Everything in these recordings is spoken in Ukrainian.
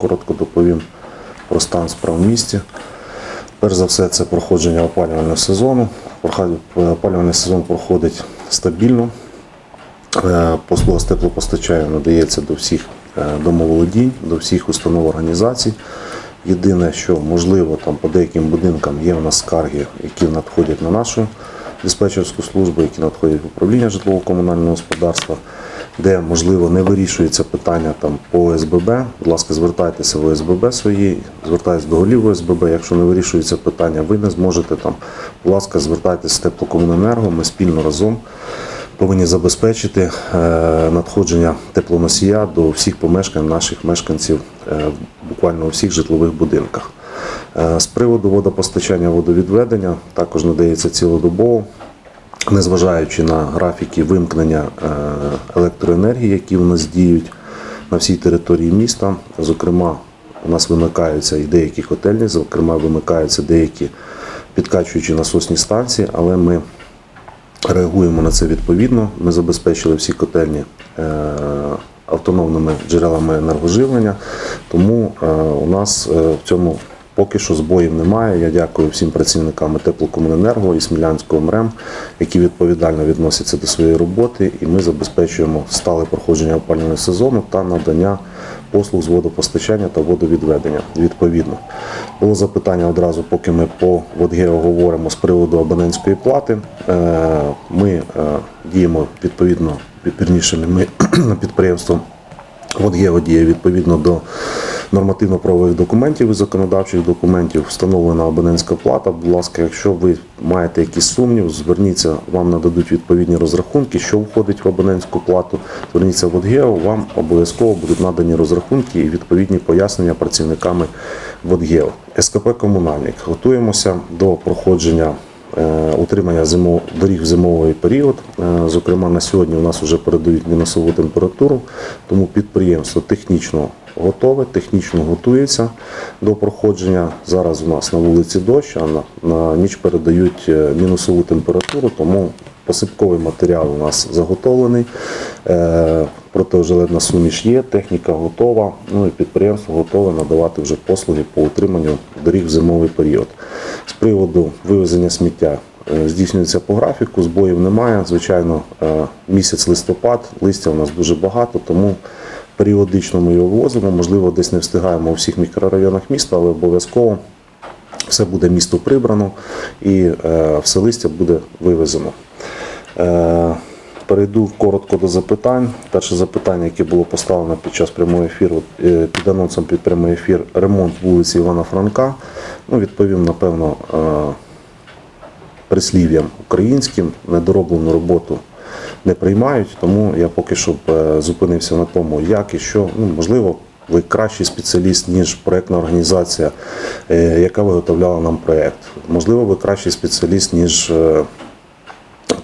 Коротко доповім про стан справ в місті. Перш за все, це проходження опалювального сезону. Опалювальний сезон проходить стабільно. Е, Послуга з теплопостачання надається до всіх е, домоволодінь, до всіх установ організацій. Єдине, що можливо, там по деяким будинкам є у нас скарги, які надходять на нашу диспетчерську службу, які надходять в управління житлово-комунального господарства, де можливо не вирішується питання там по ОСББ. Будь ласка, звертайтеся в ОСББ свої, звертайтеся до голів ОСББ. Якщо не вирішується питання, ви не зможете там. Будь ласка, звертайтеся в теплокомуненерго. Ми спільно разом повинні забезпечити е, надходження теплоносія до всіх помешкань наших мешканців е, буквально у всіх житлових будинках. Е, З приводу водопостачання водовідведення також надається цілодобово, незважаючи на графіки вимкнення е, електроенергії, які у нас діють на всій території міста. Зокрема, у нас вимикаються і деякі котельні, зокрема, вимикаються деякі підкачуючі насосні станції, але ми реагуємо на це відповідно. Ми забезпечили всі котельні е, автономними джерелами енергоживлення, тому е, у нас в цьому поки що збоїв немає. Я дякую всім працівникам теплокомуненерго і Смілянського МРЕМ, які відповідально відносяться до своєї роботи, і ми забезпечуємо стале проходження опалювального сезону та надання послуг з водопостачання та водовідведення. Відповідно, було запитання одразу, поки ми по ВодГео говоримо з приводу абонентської плати. Е, Ми е, діємо відповідно, не ми підприємство ВодГео діє відповідно до нормативно-правових документів і законодавчих документів. Встановлена абонентська плата. Будь ласка, якщо ви маєте якісь сумнів, зверніться, вам нададуть відповідні розрахунки, що входить в абонентську плату. Зверніться в ВодГео, вам обов'язково будуть надані розрахунки і відповідні пояснення працівниками ВодГео. СКП Комунальник. Готуємося до проходження е, утримання зимо, доріг в зимовий період. Е, Зокрема, на сьогодні у нас вже передають мінусову температуру, тому підприємство технічно готове, технічно готується до проходження. Зараз у нас на вулиці дощ, а на, на ніч передають е, мінусову температуру, тому посипковий матеріал у нас заготовлений. Е, Протиожеледна суміш є, техніка готова. Ну і підприємство готове надавати вже послуги по утриманню доріг в зимовий період. З приводу вивезення сміття е, здійснюється по графіку, збоїв немає. Звичайно, е, місяць листопад, листя у нас дуже багато, тому періодично ми його вивозимо. Можливо, десь не встигаємо у всіх мікрорайонах міста, але обов'язково все буде місто прибрано і е, все листя буде вивезено. Е, Перейду коротко до запитань. Перше запитання, яке було поставлено під час прямого ефіру, е, під анонсом під прямий ефір, ремонт вулиці Івана Франка. Ну, відповім, напевно, прислів'ям українським, недороблену роботу не приймають, тому я поки що е, зупинився на тому, як і що. Ну, можливо, ви кращий спеціаліст, ніж проєктна організація, е, яка виготовляла нам проєкт. Можливо, ви кращий спеціаліст, ніж е,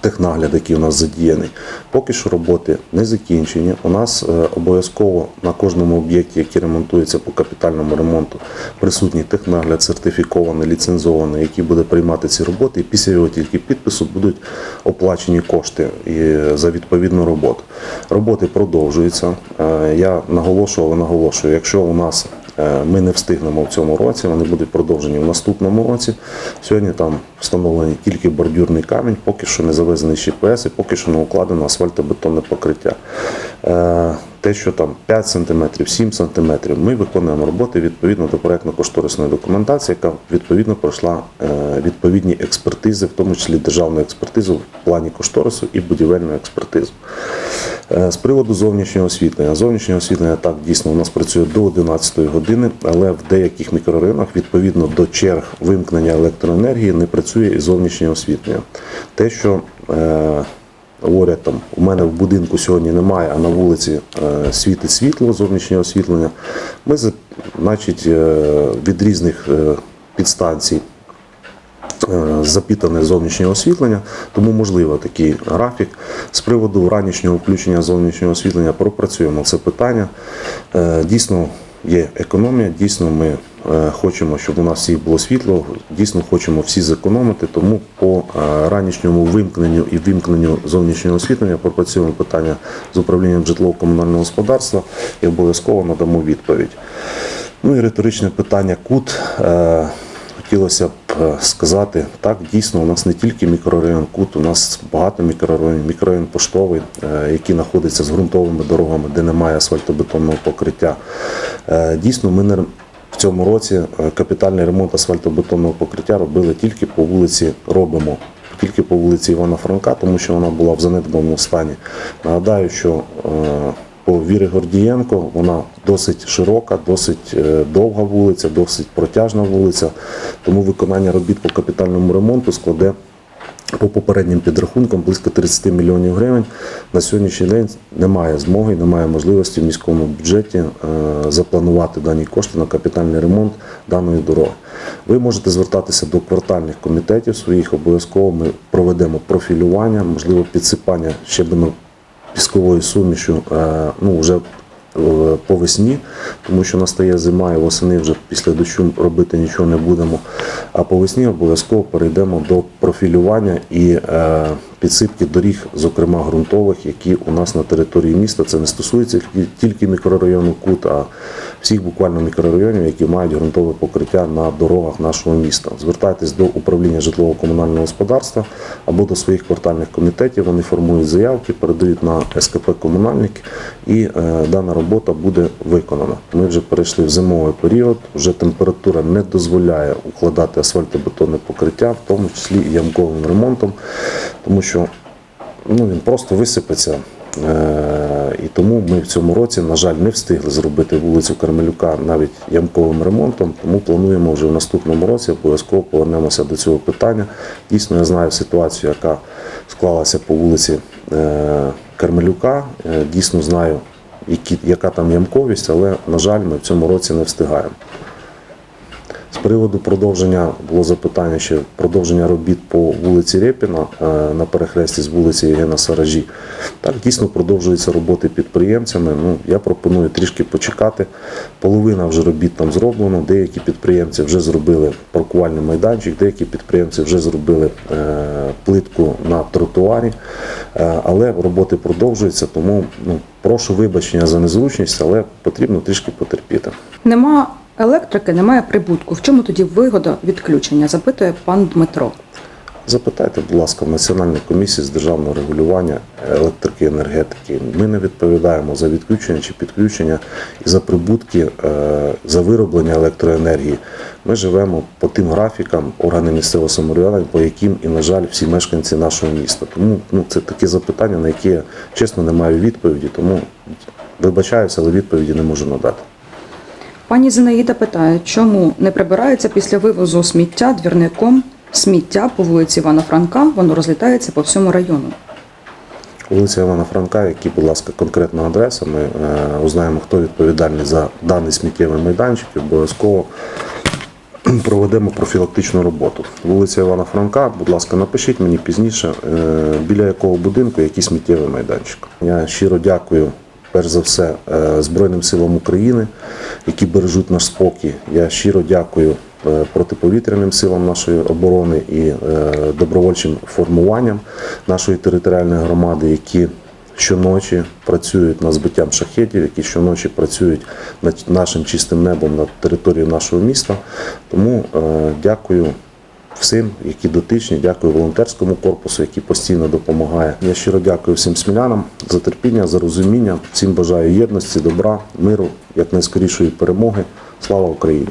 технагляд, який у нас задіяний. Поки що роботи не закінчені. У нас е, обов'язково на кожному об'єкті, який ремонтується по капітальному ремонту, присутній технагляд, сертифікований, ліцензований, який буде приймати ці роботи, і після його тільки підпису будуть оплачені кошти і за відповідну роботу. Роботи продовжуються. Е, Я наголошував, і наголошую, якщо у нас Е, Ми не встигнемо в цьому році, вони будуть продовжені в наступному році. Сьогодні там встановлений тільки бордюрний камінь, поки що не завезений ЩПС і поки що не укладено асфальтобетонне покриття. Е, Те, що там 5 см, 7 см, ми виконуємо роботи відповідно до проєктно-кошторисної документації, яка відповідно пройшла е, відповідні експертизи, в тому числі державну експертизу в плані кошторису і будівельну експертизу. Е, З приводу зовнішнього освітлення. Зовнішнє освітлення так дійсно у нас працює до 11 години, але в деяких мікрорайонах відповідно до черг вимкнення електроенергії не працює і зовнішнє освітлення. Те, що е, говорять там, у мене в будинку сьогодні немає, а на вулиці е, світить світло, зовнішнє освітлення. Ми, значить, е, від різних е, підстанцій е, запітане зовнішнє освітлення, тому можливо такий графік. З приводу ранішнього включення зовнішнього освітлення пропрацюємо це питання. Е, Дійсно є економія, дійсно ми е, хочемо, щоб у нас всіх було світло, дійсно хочемо всі зекономити, тому по е, ранішньому вимкненню і вимкненню зовнішнього освітлення пропрацюємо питання з управлінням житлово-комунального господарства і обов'язково надамо відповідь. Ну і риторичне питання кут. Хотілося б е, сказати, так, дійсно, у нас не тільки мікрорайон Кут, у нас багато мікрорайонів, мікрорайон поштовий, е, який знаходиться з ґрунтовими дорогами, де немає асфальтобетонного покриття. Е, Дійсно, ми не в цьому році капітальний ремонт асфальтобетонного покриття робили тільки по вулиці Робимо, тільки по вулиці Івана Франка, тому що вона була в занедбаному стані. Нагадаю, що по Віри Гордієнко вона досить широка, досить е, довга вулиця, досить протяжна вулиця. Тому виконання робіт по капітальному ремонту складе по попереднім підрахункам близько 30 мільйонів гривень. На сьогоднішній день немає змоги, немає можливості в міському бюджеті е, запланувати дані кошти на капітальний ремонт даної дороги. Ви можете звертатися до квартальних комітетів своїх, обов'язково ми проведемо профілювання, можливо, підсипання щебено пісковою сумішю е, ну, вже е, по весні, тому що настає зима і восени вже після дощу робити нічого не будемо. А по весні обов'язково перейдемо до профілювання і е, підсипки доріг, зокрема ґрунтових, які у нас на території міста. Це не стосується тільки- мікрорайону Кут, а всіх буквально мікрорайонів, які мають ґрунтове покриття на дорогах нашого міста. Звертайтесь до управління житлово-комунального господарства або до своїх квартальних комітетів. Вони формують заявки, передають на СКП комунальники, і е, дана робота буде виконана. Ми вже перейшли в зимовий період. Вже температура не дозволяє укладати асфальтобетонне покриття, в тому числі і ямковим ремонтом, тому що ну, він просто висипеться. Е, І тому ми в цьому році, на жаль, не встигли зробити вулицю Кармелюка навіть ямковим ремонтом. Тому плануємо вже в наступному році обов'язково повернемося до цього питання. Дійсно, я знаю ситуацію, яка склалася по вулиці е, Кармелюка. Е, Дійсно знаю, яка там ямковість, але на жаль, ми в цьому році не встигаємо. З приводу продовження було запитання ще продовження робіт по вулиці Рєпіна е, на перехресті з вулиці Євгена Саражі. Так дійсно продовжуються роботи підприємцями. Ну я пропоную трішки почекати. Половина вже робіт там зроблено. Деякі підприємці вже зробили паркувальний майданчик, деякі підприємці вже зробили е, плитку на тротуарі. Е, але роботи продовжуються, тому ну прошу вибачення за незручність, але потрібно трішки потерпіти. Нема електрики, немає прибутку. В чому тоді вигода відключення? Запитує пан Дмитро. Запитайте, будь ласка, в Національній комісії з державного регулювання електрики і енергетики. Ми не відповідаємо за відключення чи підключення і за прибутки е, за вироблення електроенергії. Ми живемо по тим графікам органи місцевого самоврядування, по яким і, на жаль, всі мешканці нашого міста. Тому ну, це такі запитання, на які я чесно не маю відповіді, тому вибачаюся, але відповіді не можу надати. Пані Зинаїда питає, чому не прибирається після вивозу сміття двірником сміття по вулиці Івана Франка, воно розлітається по всьому району. Вулиця Івана Франка, які, будь ласка, конкретна адреса. Ми е, узнаємо, хто відповідальний за даний сміттєвий майданчик і обов'язково проведемо профілактичну роботу. Вулиця Івана Франка, будь ласка, напишіть мені пізніше, е, біля якого будинку який сміттєвий майданчик. Я щиро дякую. Перш за все, е, Збройним силам України, які бережуть наш спокій. Я щиро дякую е, протиповітряним силам нашої оборони і е, добровольчим формуванням нашої територіальної громади, які щоночі працюють над збиттям шахетів, які щоночі працюють над нашим чистим небом над територією нашого міста. Тому е, дякую всім, які дотичні, дякую волонтерському корпусу, який постійно допомагає. Я щиро дякую всім смілянам за терпіння, за розуміння. Всім бажаю єдності, добра, миру, як найскорішої перемоги. Слава Україні!